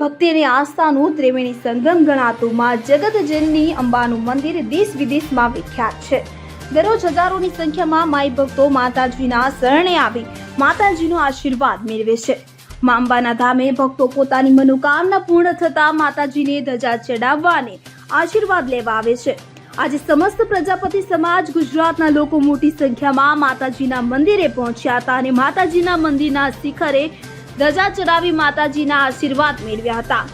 ભક્તિ અને આસ્થાનું ત્રિવેણી સંગમ ગણાતું માં જગતજનની અંબાનું મંદિર દેશ વિદેશમાં વિખ્યાત છે. દરરોજ હજારોની સંખ્યામાં માઈ ભક્તો માતાજીના શરણે આવી માતાજીનો આશીર્વાદ મેળવે છે. માંબાના ધામે ભક્તો પોતાની મનોકામના પૂર્ણ થતા માતાજીને ધજા ચડાવવા અને આશીર્વાદ લેવા આવે છે. આજે સમસ્ત પ્રજાપતિ સમાજ, ગુજરાતના લોકો મોટી સંખ્યામાં માતાજીના મંદિરે પહોંચ્યા હતા અને માતાજીના મંદિરના શિખરે ધજા ચડાવી માતાજીના આશીર્વાદ મેળવ્યા હતા.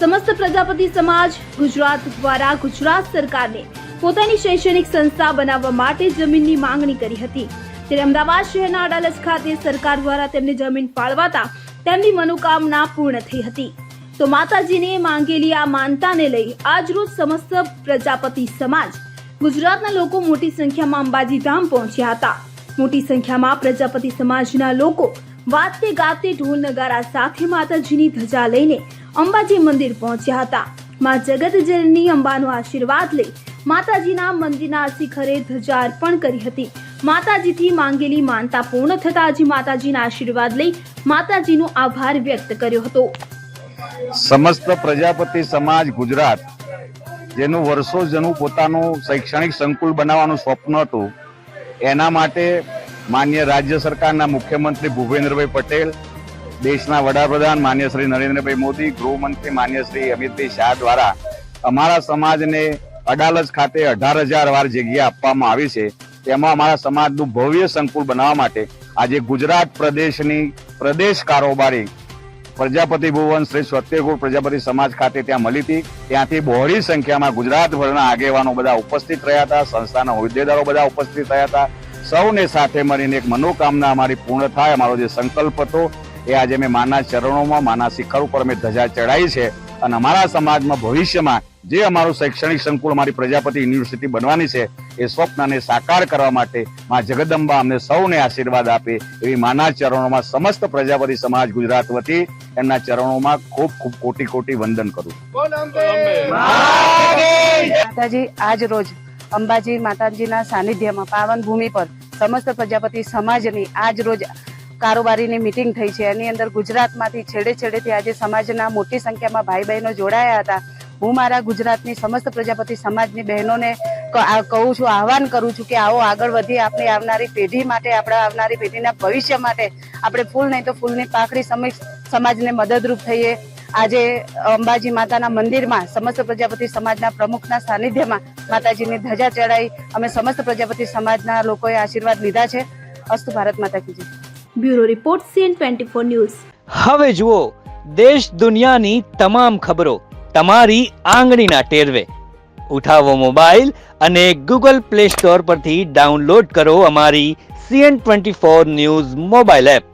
સમસ્ત પ્રજાપતિ સમાજ, ગુજરાત દ્વારા ગુજરાત સરકારને પોતાની શૈક્ષણિક સંસ્થા બનાવવા માટે જમીનની માંગણી કરી હતી. ત્યારે અમદાવાદ શહેરના અડાલજ ખાતે સરકાર દ્વારા તેમને જમીન ફાળવાતા તેમની મનોકામના પૂર્ણ થઈ હતી. તો માતાજીને માંગેલી આ માનતાને લઈ આજરોજ સમસ્ત પ્રજાપતિ સમાજ, ગુજરાતના લોકો મોટી સંખ્યામાં અંબાજી ધામ પહોંચ્યા હતા. મોટી સંખ્યામાં પ્રજાપતિ સમાજના લોકો વાતે ગાતે ઢોલ નગારા સાથે માતાજીની ધજા લઈને અંબાજી મંદિર પહોંચ્યા હતા. માં જગતજનની અંબાનો આશીર્વાદ લઈ માતાજીના મંદિરના શિખરે ધજા અર્પણ કરી હતી. માતાજીથી માંગેલી માનતા પૂર્ણ થતા આજે માતાજીના આશીર્વાદ લઈ માતાજીનો આભાર વ્યક્ત કર્યો હતો. સમસ્ત પ્રજાપતિ સમાજ ગુજરાત, જેનું વર્ષો જનું પોતાનું શૈક્ષણિક સંકુલ બનાવવાનું સ્વપ્ન હતું, એના માટે માન્ય રાજ્ય સરકારના મુખ્યમંત્રી ભૂપેન્દ્રભાઈ પટેલ, દેશના વડાપ્રધાન માન્ય શ્રી નરેન્દ્રભાઈ મોદી, ગૃહમંત્રી માન્ય શ્રી અમિતભાઈ શાહ દ્વારા અમારા સમાજને અડાલજ ખાતે અઢાર હજાર વાર જગ્યા આપવામાં આવી છે. તેમાં અમારા સમાજનું ભવ્ય સંકુલ બનાવવા માટે આજે ગુજરાત પ્રદેશની પ્રદેશ કારોબારી પ્રજાપતિ ભુવન શ્રી સત્યગુર પ્રજાપતિ સમાજ ખાતે ત્યાં મળી હતી. ત્યાંથી બહોળી સંખ્યામાં ગુજરાતભરના આગેવાનો બધા ઉપસ્થિત રહ્યા હતા, સંસ્થાના હોદ્દેદારો બધા ઉપસ્થિત રહ્યા હતા. સૌને સાથે મળીને એક મનોકામના અમારી પૂર્ણ થાય. અમારો જે સંકલ્પ હતો એ આજે મેં માના ચરણોમાં માના શિખર ઉપર અમે ધજા ચડાઈ છે અને અમારા સમાજમાં ભવિષ્યમાં જે અમારું શૈક્ષણિક સંકુલ અમારી પ્રજાપતિ યુનિવર્સિટી બનવાની છે એ સ્વપ્નને સાકાર કરવા માટે માં જગદંબા અમને સૌને આશીર્વાદ આપે એવી માના ચરણોમાં સમસ્ત પ્રજાપતિ સમાજ ગુજરાત વતી એમના ચરણોમાં ખૂબ ખૂબ કોટી કોટી વંદન કરું. માતાજી આજ રોજ અંબાજી માતાજીના સાનિધ્યમાં પાવન ભૂમિ પર સમસ્ત પ્રજાપતિ સમાજની આજ રોજ કારોબારીની મિટિંગ થઈ છે. એની અંદર ગુજરાતમાંથી છેડે છેડેથી આજે સમાજના મોટી સંખ્યામાં ભાઈ બહેનો જોડાયા હતા. હું મારા ગુજરાતની સમસ્ત પ્રજાપતિ સમાજની બહેનોને કહું છું, આહવાન કરું છું કે આવો આગળ વધી આપણી આવનારી પેઢી માટે, આપણા આવનારી પેઢીના ભવિષ્ય માટે આપણે ફૂલ નહીં તો ફૂલની સમય, સમાજને મદદરૂપ થઈએ. આજે અંબાજી માતાના મંદિરમાં સમસ્ત પ્રજાપતિ સમાજના પ્રમુખના સાનિધ્યમાં માતાજીની ધજા ચડાઈ અમે સમસ્ત પ્રજાપતિ સમાજના લોકોએ આશીર્વાદ લીધા છે. અસ્તુ ભારત માતા કી bureau report CN twenty four news. હવે જુઓ દેશ દુનિયાની તમામ ખબરો તમારી આંગળીના ટેરવે. ઉઠાવો મોબાઈલ અને ગૂગલ પ્લે સ્ટોર પરથી ડાઉનલોડ કરો અમારી CN twenty four news mobile app.